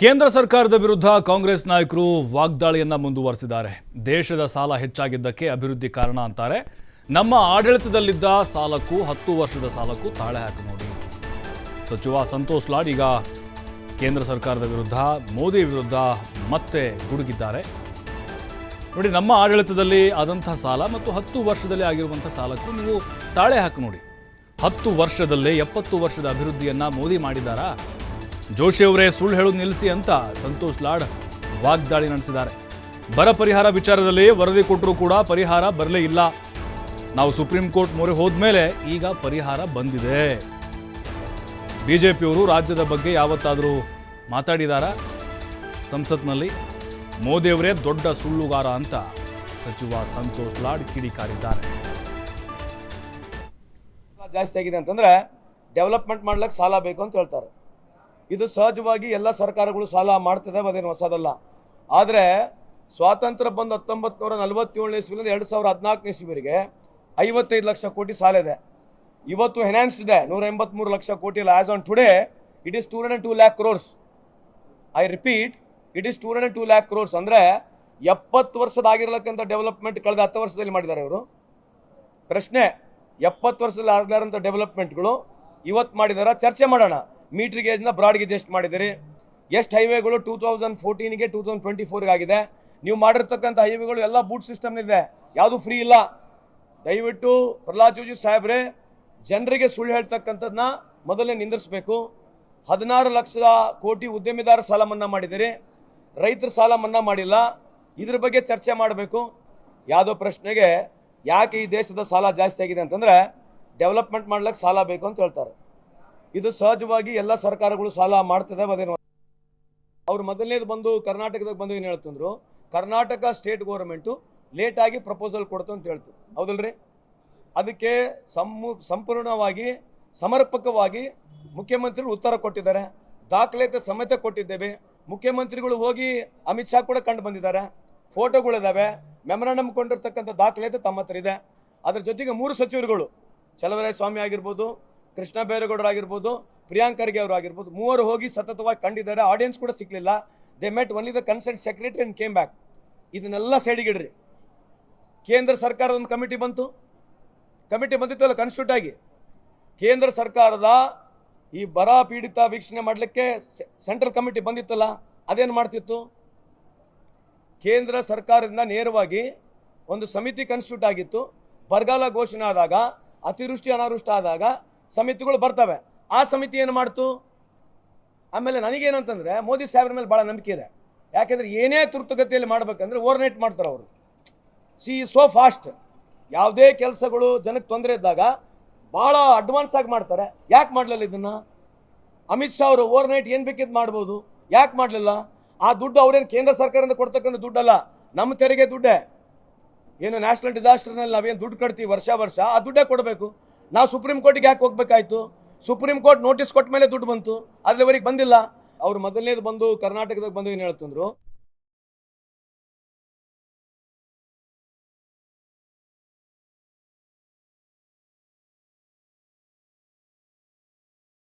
ಕೇಂದ್ರ ಸರ್ಕಾರದ ವಿರುದ್ಧ ಕಾಂಗ್ರೆಸ್ ನಾಯಕರು ವಾಗ್ದಾಳಿಯನ್ನ ಮುಂದುವರೆಸಿದ್ದಾರೆ. ದೇಶದ ಸಾಲ ಹೆಚ್ಚಾಗಿದ್ದಕ್ಕೆ ಅಭಿವೃದ್ಧಿ ಕಾರಣ ಅಂತಾರೆ. ನಮ್ಮ ಆಡಳಿತದಲ್ಲಿದ್ದ ಸಾಲಕ್ಕೂ ಹತ್ತು ವರ್ಷದ ಸಾಲಕ್ಕೂ ತಾಳೆ ಹಾಕಿ ನೋಡಿ. ಸಚಿವ ಸಂತೋಷ್ ಲಾಡ್ ಈಗ ಕೇಂದ್ರ ಸರ್ಕಾರದ ವಿರುದ್ಧ, ಮೋದಿ ವಿರುದ್ಧ ಮತ್ತೆ ಗುಡುಗಿದ್ದಾರೆ. ನೋಡಿ, ನಮ್ಮ ಆಡಳಿತದಲ್ಲಿ ಆದಂಥ ಸಾಲ ಮತ್ತು ಹತ್ತು ವರ್ಷದಲ್ಲಿ ಆಗಿರುವಂಥ ಸಾಲಕ್ಕೂ ನೀವು ತಾಳೆ ಹಾಕಿ ನೋಡಿ. ಹತ್ತು ವರ್ಷದಲ್ಲೇ ಎಪ್ಪತ್ತು ವರ್ಷದ ಅಭಿವೃದ್ಧಿಯನ್ನ ಮೋದಿ ಮಾಡಿದ್ದಾರಾ? ಜೋಶಿ ಅವರೇ ಸುಳ್ಳು ಹೇಳೋದು ನಿಲ್ಲಿಸಿ ಅಂತ ಸಂತೋಷ್ ಲಾಡ್ ವಾಗ್ದಾಳಿ ನಡೆಸಿದ್ದಾರೆ. ಬರ ಪರಿಹಾರ ವಿಚಾರದಲ್ಲಿ ವರದಿ ಕೊಟ್ಟರೂ ಕೂಡ ಪರಿಹಾರ ಬರಲೇ ಇಲ್ಲ. ನಾವು ಸುಪ್ರೀಂ ಕೋರ್ಟ್ ಮೊರೆ ಹೋದ್ಮೇಲೆ ಈಗ ಪರಿಹಾರ ಬಂದಿದೆ. ಬಿಜೆಪಿಯವರು ರಾಜ್ಯದ ಬಗ್ಗೆ ಯಾವತ್ತಾದರೂ ಮಾತಾಡಿದಾರ? ಸಂಸತ್ನಲ್ಲಿ ಮೋದಿಯವರೇ ದೊಡ್ಡ ಸುಳ್ಳುಗಾರ ಅಂತ ಸಚಿವ ಸಂತೋಷ್ ಲಾಡ್ ಕಿಡಿಕಾರಿದ್ದಾರೆ. ಜಾಸ್ತಿ ಆಗಿದೆ ಅಂತಂದ್ರೆ ಡೆವಲಪ್ಮೆಂಟ್ ಮಾಡ್ಲಿಕ್ಕೆ ಸಾಲ ಬೇಕು ಅಂತ ಹೇಳ್ತಾರೆ. ಇದು ಸಹಜವಾಗಿ ಎಲ್ಲ ಸರ್ಕಾರಗಳು ಸಾಲ ಮಾಡ್ತದೆ ಅದೇನು ಹೊಸದಲ್ಲ. ಆದರೆ ಸ್ವಾತಂತ್ರ್ಯ ಬಂದು ಹತ್ತೊಂಬತ್ತು ನೂರ ನಲವತ್ತೇಳನೇ ಇಸ್ವಿಯಿಂದ ಎರಡು ಸಾವಿರದ ಹದಿನಾಲ್ಕನೇ ಇಸ್ವಿವರೆಗೆ ಐವತ್ತೈದು ಲಕ್ಷ ಕೋಟಿ ಸಾಲ ಇದೆ. ಇವತ್ತು ಎನ್ಹಾನ್ಸ್ಡ್ ಇದೆ, ನೂರ ಎಂಬತ್ಮೂರು ಲಕ್ಷ ಕೋಟಿ ಇಲ್ಲ as on today it is two hundred two lakh crores I repeat it is two hundred two lakh crores ಅಂದರೆ ಎಪ್ಪತ್ತು ವರ್ಷದ ಆಗಿರ್ಲಕ್ಕಂಥ ಡೆವಲಪ್ಮೆಂಟ್ ಕಳೆದ ಹತ್ತು ವರ್ಷದಲ್ಲಿ ಮಾಡಿದ್ದಾರೆ ಇವರು. ಪ್ರಶ್ನೆ, ಎಪ್ಪತ್ತು ವರ್ಷದಲ್ಲಿ ಆಗಲಾರಂಥ ಡೆವಲಪ್ಮೆಂಟ್ಗಳು ಇವತ್ತು ಮಾಡಿದಾರ? ಚರ್ಚೆ ಮಾಡೋಣ. ಮೀಟರ್ ಗೇಜ್ನ ಬ್ರಾಡ್ ಗೇಜ್ ಎಷ್ಟು ಮಾಡಿದಿರಿ ಎಷ್ಟು ಹೈವೇಗಳು ಟೂ ತೌಸಂಡ್ ಫೋರ್ಟೀನ್ಗೆ ಟೂ ತೌಸಂಡ್ ಟ್ವೆಂಟಿ ಫೋರ್ಗೆ ಆಗಿದೆ? ನೀವು ಮಾಡಿರ್ತಕ್ಕಂಥ ಹೈವೇಗಳು ಎಲ್ಲ ಬೂಟ್ ಸಿಸ್ಟಮ್ ಇದೆ ಯಾವುದು ಫ್ರೀ ಇಲ್ಲ? ದಯವಿಟ್ಟು ಪ್ರಹ್ಲಾದ್ ಜೋಶಿ ಸಾಹೇಬ್ರೆ, ಜನರಿಗೆ ಸುಳ್ಳು ಹೇಳ್ತಕ್ಕಂಥದ್ದನ್ನ ಮೊದಲೇ ನಿಂದಿರಿಸಬೇಕು. ಹದಿನಾರು ಲಕ್ಷ ಕೋಟಿ ಉದ್ಯಮಿದಾರ ಸಾಲ ಮನ್ನಾ ಮಾಡಿದಿರಿ ರೈತರ ಸಾಲ ಮನ್ನಾ ಮಾಡಿಲ್ಲ. ಇದ್ರ ಬಗ್ಗೆ ಚರ್ಚೆ ಮಾಡಬೇಕು. ಯಾವುದೋ ಪ್ರಶ್ನೆಗೆ ಯಾಕೆ ಈ ದೇಶದ ಸಾಲ ಜಾಸ್ತಿ ಆಗಿದೆ ಅಂತಂದ್ರೆ, ಡೆವಲಪ್ಮೆಂಟ್ ಮಾಡ್ಲಿಕ್ಕೆ ಸಾಲ ಬೇಕು ಅಂತ ಹೇಳ್ತಾರೆ. ಇದು ಸಹಜವಾಗಿ ಎಲ್ಲ ಸರ್ಕಾರಗಳು ಸಾಲ ಮಾಡ್ತದೆ ಅದೇನು. ಅವ್ರು ಮೊದಲನೇದು ಬಂದು ಕರ್ನಾಟಕದಾಗ ಬಂದು ಏನು ಹೇಳ್ತಂದ್ರು ಕರ್ನಾಟಕ ಸ್ಟೇಟ್ ಗೌರ್ಮೆಂಟು ಲೇಟಾಗಿ ಪ್ರಪೋಸಲ್ ಕೊಡ್ತು ಅಂತ ಹೇಳ್ತು. ಹೌದಲ್ರಿ? ಅದಕ್ಕೆ ಸಂಪೂರ್ಣವಾಗಿ ಸಮರ್ಪಕವಾಗಿ ಮುಖ್ಯಮಂತ್ರಿಗಳು ಉತ್ತರ ಕೊಟ್ಟಿದ್ದಾರೆ. ದಾಖಲಾತಿ ಸಮೇತ ಕೊಟ್ಟಿದ್ದೇವೆ. ಮುಖ್ಯಮಂತ್ರಿಗಳು ಹೋಗಿ ಅಮಿತ್ ಶಾ ಕೂಡ ಕಂಡು ಬಂದಿದ್ದಾರೆ. ಫೋಟೋಗಳಿದ್ದಾವೆ ಮೆಮೊರಾಂಡಮ್ ಕೊಂಡಿರ್ತಕ್ಕಂಥ ದಾಖಲಾತಿ ತಮ್ಮ ಹತ್ರ ಇದೆ. ಅದ್ರ ಜೊತೆಗೆ ಮೂರು ಸಚಿವರುಗಳು ಚಲವರಾಯ ಸ್ವಾಮಿ ಆಗಿರ್ಬೋದು ಕೃಷ್ಣ ಬೈರೇಗೌಡರು ಆಗಿರ್ಬೋದು, ಪ್ರಿಯಾಂಕ್ ಖರ್ಗೆ ಅವರು ಆಗಿರ್ಬೋದು, ಮೂವರು ಹೋಗಿ ಸತತವಾಗಿ ಕಂಡಿದ್ದಾರೆ. ಆಡಿಯನ್ಸ್ ಕೂಡ ಸಿಕ್ಕಲಿಲ್ಲ they met only the concerned secretary and came back ಇದನ್ನೆಲ್ಲ ಸೈಡಿಗಿಡ್ರಿ. ಕೇಂದ್ರ ಸರ್ಕಾರದ ಒಂದು ಕಮಿಟಿ ಬಂತು. ಕಮಿಟಿ ಬಂದಿತ್ತಲ್ಲ ಕನ್ಸ್ಟ್ಯೂಟ್ ಆಗಿ. ಕೇಂದ್ರ ಸರ್ಕಾರದ ಈ ಬರ ಪೀಡಿತ ವೀಕ್ಷಣೆ ಮಾಡಲಿಕ್ಕೆ ಸೆಂಟ್ರಲ್ ಕಮಿಟಿ ಬಂದಿತ್ತಲ್ಲ, ಅದೇನು ಮಾಡ್ತಿತ್ತು? ಕೇಂದ್ರ ಸರ್ಕಾರದಿಂದ ನೇರವಾಗಿ ಒಂದು ಸಮಿತಿ ಕನ್ಸ್ಟ್ಯೂಟ್ ಆಗಿತ್ತು. ಬರಗಾಲ ಘೋಷಣೆ ಆದಾಗ, ಅತಿವೃಷ್ಟಿ ಅನಾವೃಷ್ಟಿ ಆದಾಗ ಸಮಿತಿಗಳು ಬರ್ತವೆ. ಆ ಸಮಿತಿ ಏನು ಮಾಡ್ತು? ಆಮೇಲೆ ನನಗೇನಂತಂದ್ರೆ ಮೋದಿ ಸಾಹೇಬ್ರ ಮೇಲೆ ಭಾಳ ನಂಬಿಕೆ ಇದೆ. ಯಾಕೆಂದ್ರೆ ಏನೇ ತುರ್ತುಗತಿಯಲ್ಲಿ ಮಾಡ್ಬೇಕಂದ್ರೆ ಓವರ್ ನೈಟ್ ಮಾಡ್ತಾರೆ ಅವರು. ಸಿ ಸೋ ಫಾಸ್ಟ್ ಯಾವುದೇ ಕೆಲಸಗಳು ಜನಕ್ಕೆ ತೊಂದರೆ ಇದ್ದಾಗ ಭಾಳ ಅಡ್ವಾನ್ಸ್ ಆಗಿ ಮಾಡ್ತಾರೆ. ಯಾಕೆ ಮಾಡಲಿಲ್ಲ ಇದನ್ನು? ಅಮಿತ್ ಶಾ ಅವರು ಓವರ್ ನೈಟ್ ಏನು ಬೇಕಿದ್ದು ಮಾಡ್ಬೋದು. ಯಾಕೆ ಮಾಡಲಿಲ್ಲ? ಆ ದುಡ್ಡು ಅವ್ರೇನು ಕೇಂದ್ರ ಸರ್ಕಾರದಿಂದ ಕೊಡ್ತಕ್ಕಂಥ ದುಡ್ಡಲ್ಲ, ನಮ್ಮ ತೆರಿಗೆ ದುಡ್ಡೇ. ಏನು ನ್ಯಾಷನಲ್ ಡಿಸಾಸ್ಟರ್ನಲ್ಲಿ ನಾವೇನು ದುಡ್ಡು ಕಟ್ತೀವಿ ವರ್ಷ ವರ್ಷ, ಆ ದುಡ್ಡೇ ಕೊಡಬೇಕು. ನಾವು ಸುಪ್ರೀಂ ಕೋರ್ಟಿಗೆ ಯಾಕೆ ಹೋಗ್ಬೇಕಾಯ್ತು? ಸುಪ್ರೀಂ ಕೋರ್ಟ್ ನೋಟಿಸ್ ಕೊಟ್ಟ ಮೇಲೆ ದುಡ್ಡು ಬಂತು ಅಲ್ಲಿವರೆಗೆ ಬಂದಿಲ್ಲ. ಅವ್ರು ಮೊದಲನೇದು ಬಂದು ಕರ್ನಾಟಕದಾಗ ಬಂದು ಏನು ಹೇಳ್ತಂದ್ರು?